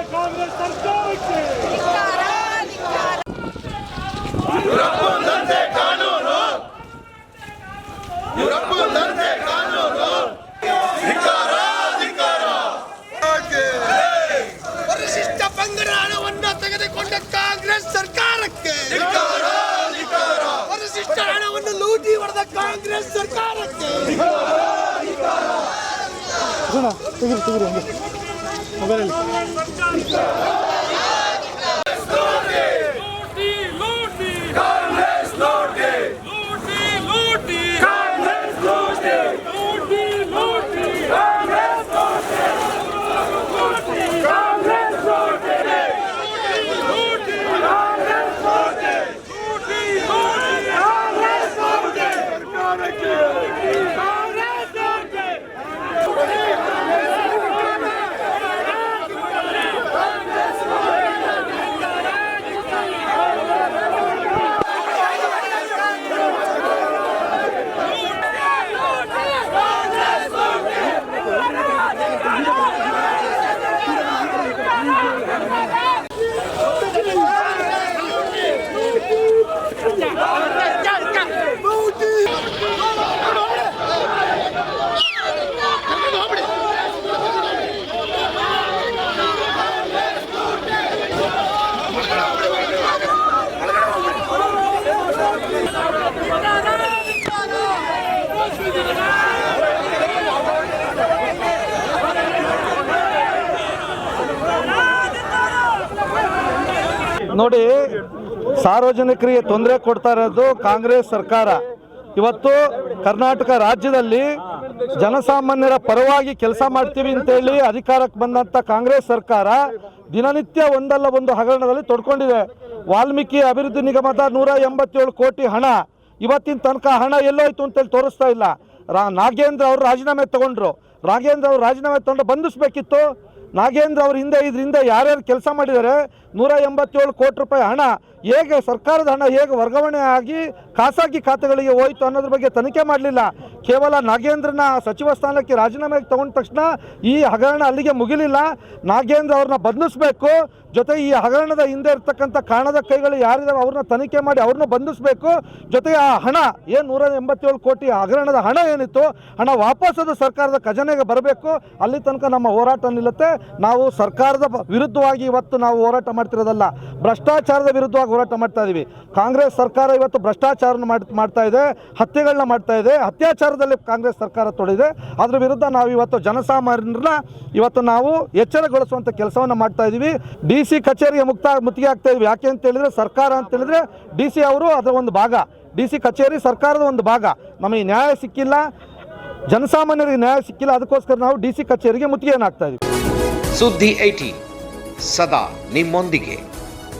ಸರ್ಕಾರಕ್ಕೆ. ಪರಿಶಿಷ್ಟ ಪಂಗಡ ಹಣವನ್ನು ತೆಗೆದುಕೊಂಡ ಕಾಂಗ್ರೆಸ್ ಸರ್ಕಾರಕ್ಕೆ. ಪರಿಶಿಷ್ಟ ಹಣವನ್ನು ಲೂಟಿ ಹೊಡೆದ ಕಾಂಗ್ರೆಸ್ ಸರ್ಕಾರಕ್ಕೆ. ತೆಗಿರಿ ತೆಗಿರಿ ಹಂಗೆ ಮೊಬೈಲಲ್ಲಿ ಲೂಟಿ ಲೂಟಿ ಕಾಂಗ್ರೆಸ್ ಲೂಟಿ ಲೂಟಿ ಲೂಟಿ ಕಾಂಗ್ರೆಸ್ ಲೂಟಿ ಲೂಟಿ ಲೂಟಿ ಕಾಂಗ್ರೆಸ್ ಲೂಟಿ ಕಾಂಗ್ರೆಸ್ ಲೂಟಿ ಲೂಟಿ ಕಾಂಗ್ರೆಸ್ ಲೂಟಿ ಲೂಟಿ ಲೂಟಿ ಕಾಂಗ್ರೆಸ್ ಲೂಟಿ ಸರ್ಕಾರಕ್ಕೆ ಕಾಂಗ್ರೆಸ್ ಲೂಟಿ ನೋಡಿ, ಸಾರ್ವಜನಿಕರಿಗೆ ತೊಂದರೆ ಕೊಡ್ತಾ ಇರೋದು ಕಾಂಗ್ರೆಸ್ ಸರ್ಕಾರ. ಇವತ್ತು ಕರ್ನಾಟಕ ರಾಜ್ಯದಲ್ಲಿ ಜನಸಾಮಾನ್ಯರ ಪರವಾಗಿ ಕೆಲಸ ಮಾಡ್ತೀವಿ ಅಂತೇಳಿ ಅಧಿಕಾರಕ್ಕೆ ಬಂದಂಥ ಕಾಂಗ್ರೆಸ್ ಸರ್ಕಾರ ದಿನನಿತ್ಯ ಒಂದಲ್ಲ ಒಂದು ಹಗರಣದಲ್ಲಿ ತೊಡ್ಕೊಂಡಿದೆ. ವಾಲ್ಮೀಕಿ ಅಭಿವೃದ್ಧಿ ನಿಗಮದ ನೂರ ಎಂಬತ್ತೇಳು ಕೋಟಿ ಹಣ, ಇವತ್ತಿನ ತನಕ ಹಣ ಎಲ್ಲೋಯ್ತು ಅಂತೇಳಿ ತೋರಿಸ್ತಾ ಇಲ್ಲ. ರಾ, ನಾಗೇಂದ್ರ ಅವರು ರಾಜೀನಾಮೆ ತಗೊಂಡ್ರು. ನಾಗೇಂದ್ರ ಅವರು ರಾಜೀನಾಮೆ ತಗೊಂಡು ಬಂಧಿಸ್ಬೇಕಿತ್ತು. ನಾಗೇಂದ್ರ ಅವ್ರ ಹಿಂದೆ ಇದರಿಂದ ಯಾರ್ಯಾರು ಕೆಲಸ ಮಾಡಿದ್ದಾರೆ, ನೂರ ಎಂಬತ್ತೇಳು ಕೋಟಿ ರೂಪಾಯಿ ಹಣ ಹೇಗೆ ಸರ್ಕಾರದ ಹಣ ಹೇಗೆ ವರ್ಗಾವಣೆ ಆಗಿ ಖಾಸಗಿ ಖಾತೆಗಳಿಗೆ ಹೋಯಿತು ಅನ್ನೋದ್ರ ಬಗ್ಗೆ ತನಿಖೆ ಮಾಡಲಿಲ್ಲ. ಕೇವಲ ನಾಗೇಂದ್ರನ ಸಚಿವ ಸ್ಥಾನಕ್ಕೆ ರಾಜೀನಾಮೆ ತಗೊಂಡ ತಕ್ಷಣ ಈ ಹಗರಣ ಅಲ್ಲಿಗೆ ಮುಗಿಲಿಲ್ಲ. ನಾಗೇಂದ್ರ ಅವ್ರನ್ನ ಬಂಧಿಸಬೇಕು. ಜೊತೆಗೆ ಈ ಹಗರಣದ ಹಿಂದೆ ಇರ್ತಕ್ಕಂಥ ಕಾಣದ ಕೈಗಳು ಯಾರಿದಾವೆ ಅವ್ರನ್ನ ತನಿಖೆ ಮಾಡಿ ಅವ್ರನ್ನ ಬಂಧಿಸಬೇಕು. ಜೊತೆಗೆ ಆ ಹಣ, ಏನು ನೂರ ಎಂಬತ್ತೇಳು ಕೋಟಿ ಹಗರಣದ ಹಣ ಏನಿತ್ತು, ಹಣ ವಾಪಸ್ ಅದು ಸರ್ಕಾರದ ಖಜಾನೆಗೆ ಬರಬೇಕು. ಅಲ್ಲಿ ತನಕ ನಮ್ಮ ಹೋರಾಟ ನಿಲ್ಲುತ್ತೆ. ನಾವು ಸರ್ಕಾರದ ವಿರುದ್ಧವಾಗಿ ಇವತ್ತು ನಾವು ಹೋರಾಟ ಮಾಡ್ತಿರೋದಲ್ಲ. ಭ್ರಷ್ಟಾಚಾರದ ವಿರುದ್ಧವಾಗಿ ಹೋರಾಟ ಮಾಡ್ತಾ ಇದ್ದೀವಿ ಕಾಂಗ್ರೆಸ್ ಸರ್ಕಾರ ಇವತ್ತು ಭ್ರಷ್ಟಾಚಾರ ಮಾಡ್ತಾ ಇದೆ, ಹತ್ಯೆಗಳನ್ನ ಮಾಡ್ತಾ ಇದೆ ಅತ್ಯಾಚಾರದಲ್ಲಿ ಕಾಂಗ್ರೆಸ್ ಸರ್ಕಾರ ತೊಡಿದೆ ಅದರ ವಿರುದ್ಧ ನಾವು ಇವತ್ತು ಜನಸಾಮಾನ್ಯರನ್ನ ಇವತ್ತು ನಾವು ಎಚ್ಚರಗೊಳಿಸುವಂಥ ಕೆಲಸವನ್ನು ಮಾಡ್ತಾ ಇದ್ದೀವಿ ಡಿ ಸಿ ಕಚೇರಿಗೆ ಮುಕ್ತ ಮುತ್ತಿಗೆ ಆಗ್ತಾ ಇದ್ವಿ. ಯಾಕೆ ಅಂತ ಹೇಳಿದ್ರೆ ಸರ್ಕಾರ ಅಂತ ಹೇಳಿದ್ರೆ ಡಿ ಸಿ ಅವರು ಅದರ ಒಂದು ಭಾಗ. ಡಿ ಸಿ ಕಚೇರಿ ಸರ್ಕಾರದ ಒಂದು ಭಾಗ. ನಮಗೆ ನ್ಯಾಯ ಸಿಕ್ಕಿಲ್ಲ. ಜನಸಾಮಾನ್ಯರಿಗೆ ನ್ಯಾಯ ಸಿಕ್ಕಿಲ್ಲ. ಅದಕ್ಕೋಸ್ಕರ ನಾವು ಡಿ ಸಿ ಕಚೇರಿಗೆ ಮುತ್ತಿಗೆಯನ್ನು ಹಾಕ್ತಾ ಇದೀವಿ. ಸುದ್ದಿ ಏಟಿ ಸದಾ ನಿಮ್ಮೊಂದಿಗೆ.